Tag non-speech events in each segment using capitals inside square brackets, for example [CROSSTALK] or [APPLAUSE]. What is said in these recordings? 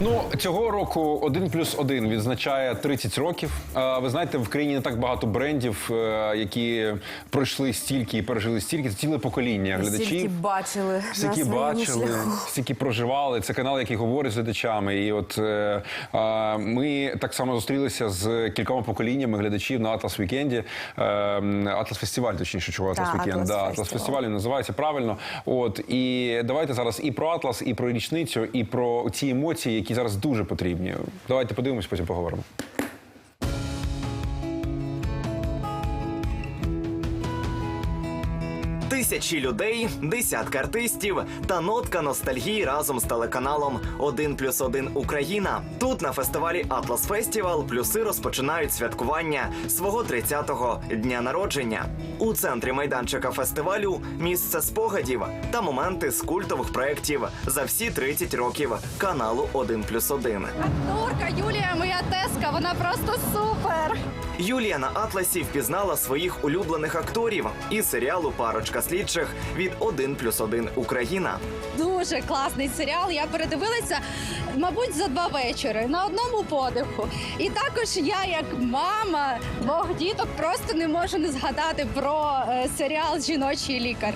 Ну цього року один плюс один відзначає 30 років. А, Ви знаєте, в країні не так багато брендів, е, які пройшли стільки і пережили стільки. Це ціле покоління глядачів. Стільки бачили своєму бачили, шляху. проживали. Це канал, який говорить з глядачами. І от е, а, ми так само зустрілися з кількома поколіннями глядачів на Атлас Вікенді. Атлас фестиваль, точніше, чого Атлас Вікенд. Атлас Да, Атлас Фестиваль. фестиваль називається правильно. От і давайте зараз і про Атлас, і про річницю, і про ці емоції, які зараз дуже потрібні. Давайте подивимось, потім поговоримо. Тисячі людей, десятки артистів та нотка ностальгії разом з телеканалом 1 плюс 1 Україна. Тут на фестивалі Атлас Фестівал плюси розпочинають святкування свого 30-го дня народження. У центрі майданчика фестивалю місце спогадів та моменти з культових проєктів за всі 30 років каналу 1 плюс 1. Акторка Юлія, моя теска, вона просто супер. Юлія на Атласі впізнала своїх улюблених акторів із серіалу Парочка слідчих від 1 плюс 1 Україна. Дуже класний серіал. Я передивилася, мабуть, за два вечори на одному подиху. І також я, як мама двох діток, просто не можу не згадати про е, серіал Жіночий лікар.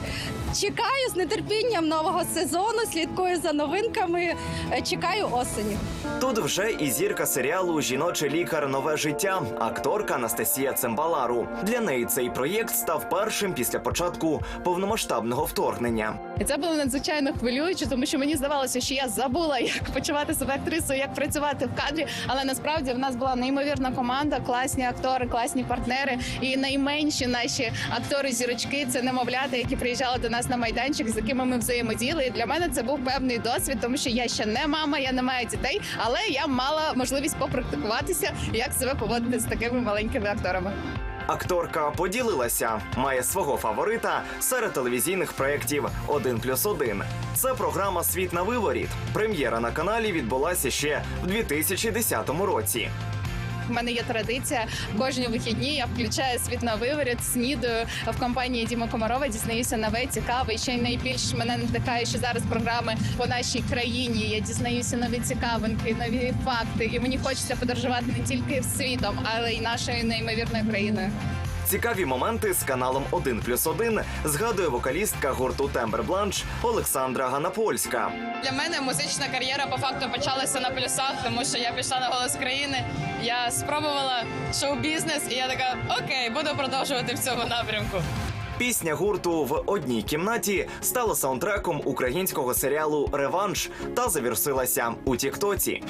Чекаю з нетерпінням нового сезону, слідкую за новинками. е, Чекаю осені. Тут вже і зірка серіалу Жіночий лікар нове життя, акторка Анастасія Цимбалару. Для неї цей проєкт став першим після початку повномасштабного вторгнення. Це було надзвичайно хвилююче, тому що мені здавалося, що я забула, [LAUGHS] як почувати себе актрисою, як працювати в кадрі. Але насправді в нас була неймовірна команда, класні актори, класні партнери. І найменші наші актори-зірочки це немовляти, які приїжджали до нас на майданчик, з якими ми взаємодіяли. І для мене це був певний досвід, тому що я ще не мама, я не маю дітей, але я мала можливість попрактикуватися, як себе поводити з такими маленькими акторами. Акторка поділилася, має свого фаворита серед телевізійних проєктів «1 плюс 1». Це програма Світ на виворіт. Прем'єра на каналі відбулася ще в 2010 році. У мене є традиція кожні вихідні. Я включаю світ на виворіт, снідаю в компанії Діма Комарова. Дізнаюся нове, цікаве. І ще й найбільш мене натикає, що зараз програми по нашій країні. Я дізнаюся нові цікавинки, нові факти. І мені хочеться подорожувати не тільки світом, але й нашою неймовірною країною. Цікаві моменти з каналом 1 плюс 1 згадує вокалістка гурту Тембер Бланш Олександра Ганапольська. Для мене музична кар'єра по факту почалася на плюсах, тому що я пішла на голос країни. Я спробувала шоу-бізнес, і я така окей, буду продовжувати в цьому напрямку. Пісня гурту в одній кімнаті стала саундтреком українського серіалу Реванш та завірсилася у Тіктоці.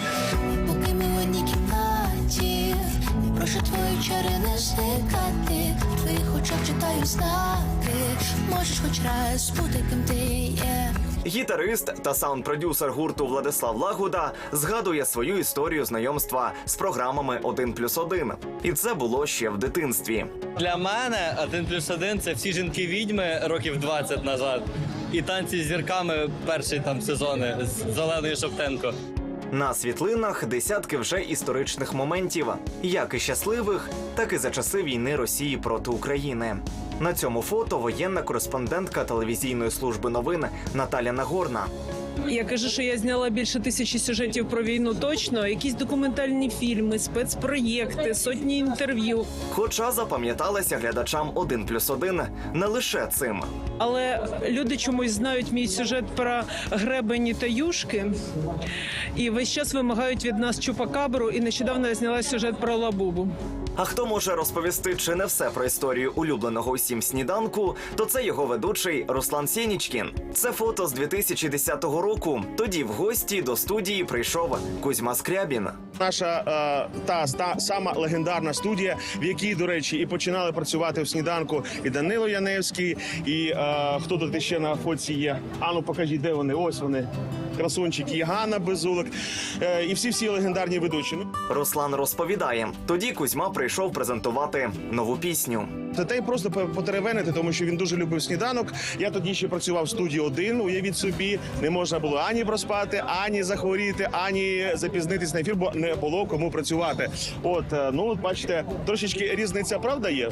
Прошу твої чари не зникати. В твоїх очах читаю знаки. Можеш хоч раз бути ким ти є. Гітарист та саунд-продюсер гурту Владислав Лагуда згадує свою історію знайомства з програмами 1 плюс 1. І це було ще в дитинстві. Для мене один плюс один це всі жінки відьми років 20 назад. І танці з зірками перші там сезони з Зеленою Шоптенко. На світлинах десятки вже історичних моментів, як і щасливих, так і за часи війни Росії проти України. На цьому фото воєнна кореспондентка телевізійної служби новин Наталя Нагорна. Я кажу, що я зняла більше тисячі сюжетів про війну точно, якісь документальні фільми, спецпроєкти, сотні інтерв'ю. Хоча запам'яталася глядачам 1 плюс 1 не лише цим. Але люди чомусь знають мій сюжет про гребені та юшки і весь час вимагають від нас чупакабру. І нещодавно я зняла сюжет про лабубу. А хто може розповісти чи не все про історію улюбленого усім сніданку, то це його ведучий Руслан Сєнічкін. Це фото з 2010 року. Тоді в гості до студії прийшов Кузьма Скрябін. Наша е, та, та сама легендарна студія, в якій, до речі, і починали працювати в сніданку і Данило Яневський, і е, хто тут ще на фоці є. Ану, покажіть, де вони? Ось вони. Красунчики, і Ганна Безулик, е, і всі всі легендарні ведучі. Ну, Руслан розповідає, тоді Кузьма прийшов. Прийшов презентувати нову пісню. Дітей просто по- потеревенити, тому що він дуже любив сніданок. Я тоді ще працював в студії один. Уявіть собі, не можна було ані проспати, ані захворіти, ані запізнитись на ефір, бо не було кому працювати. От е, ну бачите, трошечки різниця, правда є?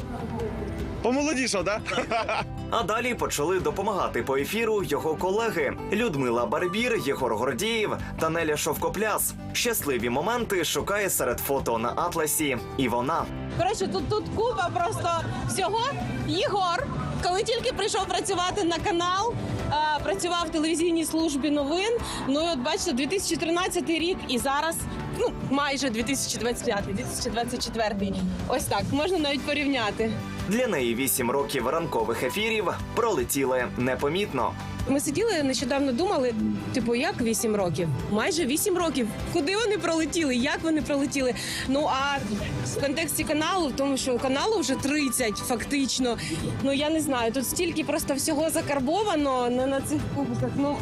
Помолодішав, да? [LAUGHS] А далі почали допомагати по ефіру його колеги Людмила Барбір, Єгор Гордієв та Неля Шовкопляс. Щасливі моменти шукає серед фото на атласі. І вона. Коротше, тут тут купа просто всього. Єгор, коли тільки прийшов працювати на канал, е, працював в телевізійній службі новин. Ну і от бачите, 2013 рік і зараз. Ну, майже 2025, 2024. Ось так можна навіть порівняти. Для неї вісім років ранкових ефірів пролетіли непомітно. Ми сиділи нещодавно думали, типу, як 8 років? Майже 8 років. Куди вони пролетіли? Як вони пролетіли? Ну а в контексті каналу, в тому, що каналу вже 30 фактично. Ну я не знаю, тут стільки просто всього закарбовано на, на цих кубиках. Ну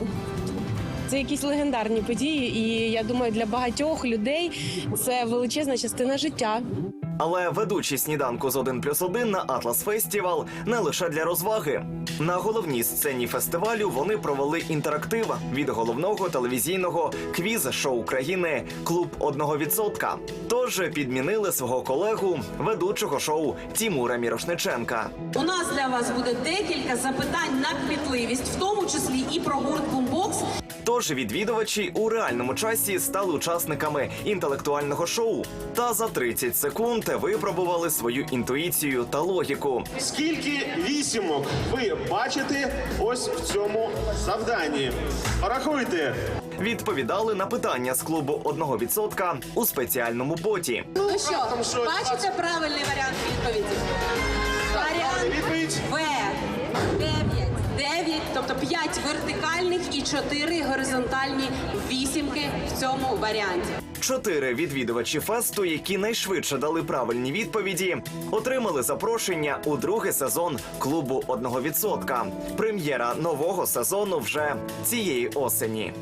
це якісь легендарні події, і я думаю, для багатьох людей це величезна частина життя. Але ведучі сніданку з 1 плюс 1 на Атлас Фестівал не лише для розваги. На головній сцені фестивалю вони провели інтерактив від головного телевізійного квіз-шоу країни Клуб одного відсотка. Тож підмінили свого колегу, ведучого шоу Тімура Мірошниченка. У нас для вас буде декілька запитань на кмітливість, в тому числі і про гурт Бумбокс. Тож відвідувачі у реальному часі стали учасниками інтелектуального шоу та за 30 секунд випробували свою інтуїцію та логіку. Скільки вісімок ви бачите ось в цьому завданні? Рахуйте. Відповідали на питання з клубу одного відсотка у спеціальному боті. Ну що, бачите правильний варіант відповіді? Варіант Відповідь. В. 9. 9, тобто 5 вертикальних і 4 горизонтальні вісімки в цьому варіанті. Чотири відвідувачі фесту, які найшвидше дали правильні відповіді, отримали запрошення у другий сезон клубу одного відсотка. Прем'єра нового сезону вже цієї осені.